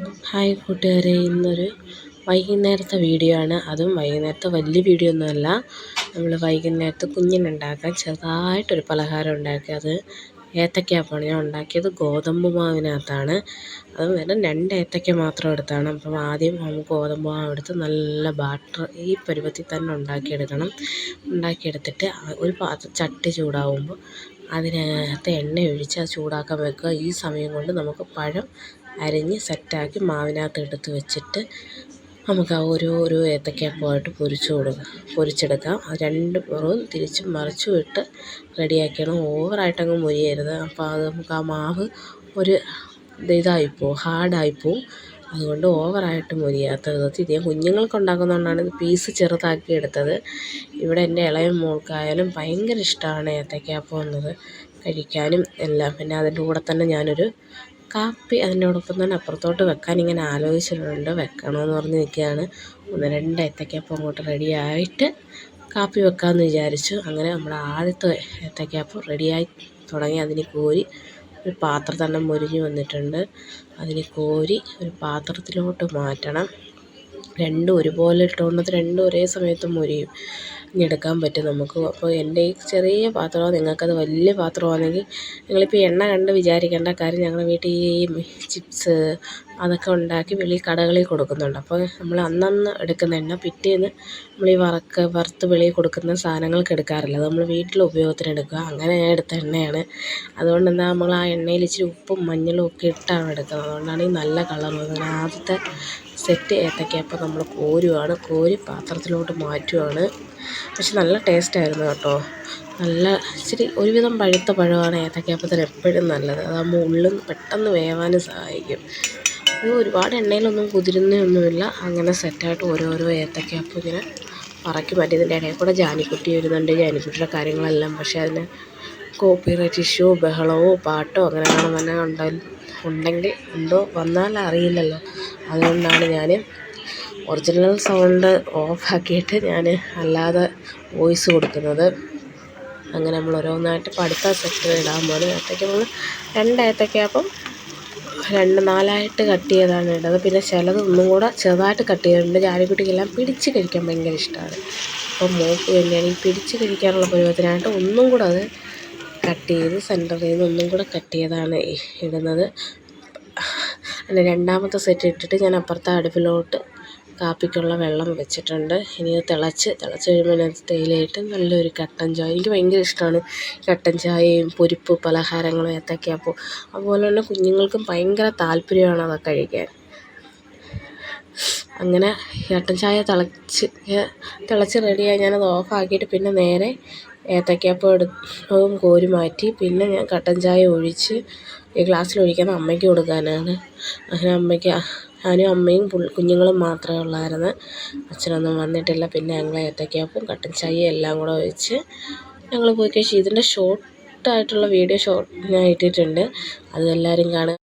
Hi കൂട്ടുകാരെ ഇന്നൊരു വൈകുന്നേരത്തെ വീഡിയോ ആണ്. അതും വൈകുന്നേരത്തെ വലിയ വീഡിയോ ഒന്നുമല്ല. നമ്മൾ വൈകുന്നേരത്ത് കുഞ്ഞിനുണ്ടാക്കാൻ ചെറുതായിട്ടൊരു പലഹാരം ഉണ്ടാക്കി അത് ഏത്തയ്ക്കാപ്പമാണ് ഞാൻ ഉണ്ടാക്കിയത് ഗോതമ്പ് മാവിനകത്താണ്. അത് വെറും രണ്ട് ഏത്തയ്ക്ക മാത്രം എടുത്താണ്. അപ്പം ആദ്യം നമുക്ക് ഗോതമ്പ് മാവ് എടുത്ത് നല്ല ബാറ്റർ ഈ പരുവത്തിൽ തന്നെ ഉണ്ടാക്കിയെടുക്കണം. ഉണ്ടാക്കിയെടുത്തിട്ട് ഒരു പാത്രം ചട്ടി ചൂടാവുമ്പോൾ അതിനകത്ത് എണ്ണ ഒഴിച്ച് അത് ചൂടാക്കാൻ വെക്കുക. ഈ സമയം കൊണ്ട് നമുക്ക് പഴം അരിഞ്ഞ് സെറ്റാക്കി മാവിനകത്ത് എടുത്ത് വെച്ചിട്ട് നമുക്ക് ആ ഓരോരോ ഏത്തയ്ക്കാപ്പമായിട്ട് പൊരിച്ച് കൊടുക്കാം. പൊരിച്ചെടുക്കാം. രണ്ട് പുറവും തിരിച്ചും മറിച്ചും ഇട്ട് റെഡിയാക്കണം ഓവറായിട്ടങ്ങ് മൊരിയരുത്. അപ്പോൾ അത് നമുക്ക് ആ മാവ് ഒരു ഇതായിപ്പോവും ഹാർഡായിപ്പോവും അതുകൊണ്ട് ഓവറായിട്ട് മൊരിയാത്ത വിധത്തിൽ ഇത് ഞാൻ കുഞ്ഞുങ്ങൾക്ക് ഉണ്ടാക്കുന്നതുകൊണ്ടാണ് ഇത് പീസ് ചെറുതാക്കി എടുത്തത്. ഇവിടെ എന്റെ ഇളയ മോൾക്കായാലും ഭയങ്കര ഇഷ്ടമാണ് ഏത്തയ്ക്കാപ്പം എന്നത്. കഴിക്കാനും എല്ലാം. പിന്നെ അതിന്റെ കൂടെ തന്നെ ഞാനൊരു കാപ്പി അതിനോടൊപ്പം തന്നെ അപ്പുറത്തോട്ട് വെക്കാൻ ഇങ്ങനെ ആലോചിച്ചിട്ടുണ്ട്. വെക്കണമെന്ന് പറഞ്ഞ് നിൽക്കുകയാണ്. ഒന്ന് രണ്ട് ഏത്തയ്ക്കാപ്പം അങ്ങോട്ട് റെഡിയായിട്ട് കാപ്പി വെക്കാമെന്ന് വിചാരിച്ചു. അങ്ങനെ നമ്മുടെ ആദ്യത്തെ ഏത്തയ്ക്കാപ്പം റെഡിയായി തുടങ്ങി. അതിന് കോരി ഒരു പാത്രം തന്നെ മൊരിഞ്ഞ് വന്നിട്ടുണ്ട്. അതിന് കോരി ഒരു പാത്രത്തിലോട്ട് മാറ്റണം. രണ്ടും ഒരുപോലെ ഇട്ടുകൊണ്ടത് രണ്ടും ഒരേ സമയത്ത് മൊരിയും എടുക്കാൻ പറ്റും നമുക്ക്. അപ്പോൾ എന്റെ ഈ ചെറിയ പാത്രമാണ് നിങ്ങൾക്കത് വലിയ പാത്രമാണെങ്കിൽ നിങ്ങളിപ്പോൾ എണ്ണ കണ്ട് വിചാരിക്കേണ്ട കാര്യം ഞങ്ങളുടെ വീട്ടിൽ ഈ ചിപ്സ് അതൊക്കെ ഉണ്ടാക്കി വെളിയിൽ കടകളിൽ കൊടുക്കുന്നുണ്ട്. അപ്പോൾ നമ്മൾ അന്നന്ന് എടുക്കുന്ന എണ്ണ പിറ്റേന്ന് നമ്മൾ ഈ വറക്ക് വറുത്ത് വെളിയിൽ കൊടുക്കുന്ന സാധനങ്ങൾക്ക് എടുക്കാറില്ല. അത് നമ്മൾ വീട്ടിൽ ഉപയോഗത്തിന് എടുക്കുക. അങ്ങനെ ഞാൻ എടുത്ത എണ്ണയാണ്. അതുകൊണ്ട് എന്താ നമ്മൾ ആ എണ്ണയിൽ ഇച്ചിരി ഉപ്പും മഞ്ഞളും ഒക്കെ ഇട്ടാണ് എടുക്കുന്നത്. അതുകൊണ്ടാണ് ഈ നല്ല കളർ വരുന്നത് ആദ്യത്തെ സെറ്റ് ഏത്തയ്ക്കാപ്പം നമ്മൾ കോരുവാണ്. കോരി പാത്രത്തിലോട്ട് മാറ്റുവാണ്. പക്ഷെ നല്ല ടേസ്റ്റായിരുന്നു കേട്ടോ. നല്ല ഇച്ചിരി ഒരുവിധം പഴുത്ത പഴമാണ് ഏത്തയ്ക്കാപ്പത്തിന് എപ്പോഴും നല്ലത്. അതാകുമ്പോൾ ഉള്ളും പെട്ടെന്ന് വേവാനും സഹായിക്കും. അത് ഒരുപാട് എണ്ണയിലൊന്നും കുതിരുന്നൊന്നുമില്ല അങ്ങനെ സെറ്റായിട്ട് ഓരോരോ ഏത്തയ്ക്കാപ്പം ഇങ്ങനെ പറക്കി മാറ്റി ഇതിന്റെ ഇടയിൽ കൂടെ ജാനിക്കുട്ടി വരുന്നുണ്ട്. ജാനിക്കുട്ടിയുടെ കാര്യങ്ങളെല്ലാം. പക്ഷേ അതിന് കോപ്പിറൈറ്റ് ഇഷ്യൂ ബഹളമോ പാട്ടോ അങ്ങനെ അങ്ങനെ തന്നെ ഉണ്ടായാലും ഉണ്ടെങ്കിൽ ഉണ്ടോ? വന്നാൽ അറിയില്ലല്ലോ. അതുകൊണ്ടാണ് ഞാൻ ഒറിജിനൽ സൗണ്ട് ഓഫാക്കിയിട്ട് ഞാൻ അല്ലാതെ വോയിസ് കൊടുക്കുന്നത്. അങ്ങനെ നമ്മൾ ഓരോന്നായിട്ട് പഠിത്തം സെറ്റ് ഇടാൻ പോകുന്നത് ഏത്തയ്ക്ക നമ്മൾ രണ്ട് ഏത്തയ്ക്കാപ്പം രണ്ട് നാലായിട്ട് കട്ട് ചെയ്താണ് ഇടുന്നത് പിന്നെ ചിലത് ഒന്നും കൂടെ ചെറുതായിട്ട് കട്ട് ചെയ്തിട്ടുണ്ട്. ജാലിക്കുട്ടിക്കെല്ലാം പിടിച്ച് കഴിക്കാൻ ഭയങ്കര ഇഷ്ടമാണ്. അപ്പോൾ മോൾക്ക് വേണ്ടിയാണ് ഈ പിടിച്ച് കഴിക്കാനുള്ള പരുവത്തിനായിട്ട് ഒന്നും കൂടെ അത് കട്ട് ചെയ്ത് സെന്ററിൽ നിന്ന് ഒന്നും കൂടെ കട്ട് ചെയ്താണ് ഇടുന്നത്. പിന്നെ രണ്ടാമത്തെ സെറ്റ് ഇട്ടിട്ട് ഞാൻ അപ്പുറത്തെ അടുപ്പിലോട്ട് കാപ്പിക്കുള്ള വെള്ളം വെച്ചിട്ടുണ്ട്. ഇനി അത് തിളച്ച് തിളച്ച് കഴിയുമ്പോൾ അതിനകത്ത് തേയിലയിട്ട് നല്ലൊരു കട്ടൻ ചായ. എനിക്ക് ഭയങ്കര ഇഷ്ടമാണ് കട്ടൻ ചായയും പൊരിപ്പ് പലഹാരങ്ങളും ഏത്തയ്ക്കാപ്പവും അതുപോലെ തന്നെ കുഞ്ഞുങ്ങൾക്കും ഭയങ്കര താല്പര്യമാണ് അതൊക്കെ കഴിക്കാൻ. അങ്ങനെ കട്ടൻ ചായ തിളച്ച് തിളച്ച് റെഡിയായി ഞാനത് ഓഫാക്കിയിട്ട് പിന്നെ നേരെ ഏത്തയ്ക്കാപ്പം എടുത്തും കോരി മാറ്റി. പിന്നെ ഞാൻ കട്ടൻ ചായ ഒഴിച്ച് ഈ ഗ്ലാസ്സിൽ ഒഴിക്കുന്നത് അമ്മയ്ക്ക് കൊടുക്കാനാണ്. അങ്ങനെ അമ്മയ്ക്ക് ഞാനും അമ്മയും കുഞ്ഞുങ്ങളും മാത്രമേ ഉള്ളായിരുന്നു. അച്ഛനൊന്നും വന്നിട്ടില്ല. പിന്നെ ഞങ്ങൾ ഏത്തയ്ക്കാപ്പവും കട്ടൻ ചായയും എല്ലാം കൂടെ ഒഴിച്ച് ഞങ്ങൾ പോയി കഴിച്ചു. ഇതിന്റെ ഷോർട്ടായിട്ടുള്ള വീഡിയോ ഷോർട്ട് ഞാൻ ഇട്ടിട്ടുണ്ട്. അത് എല്ലാവരും കാണുക.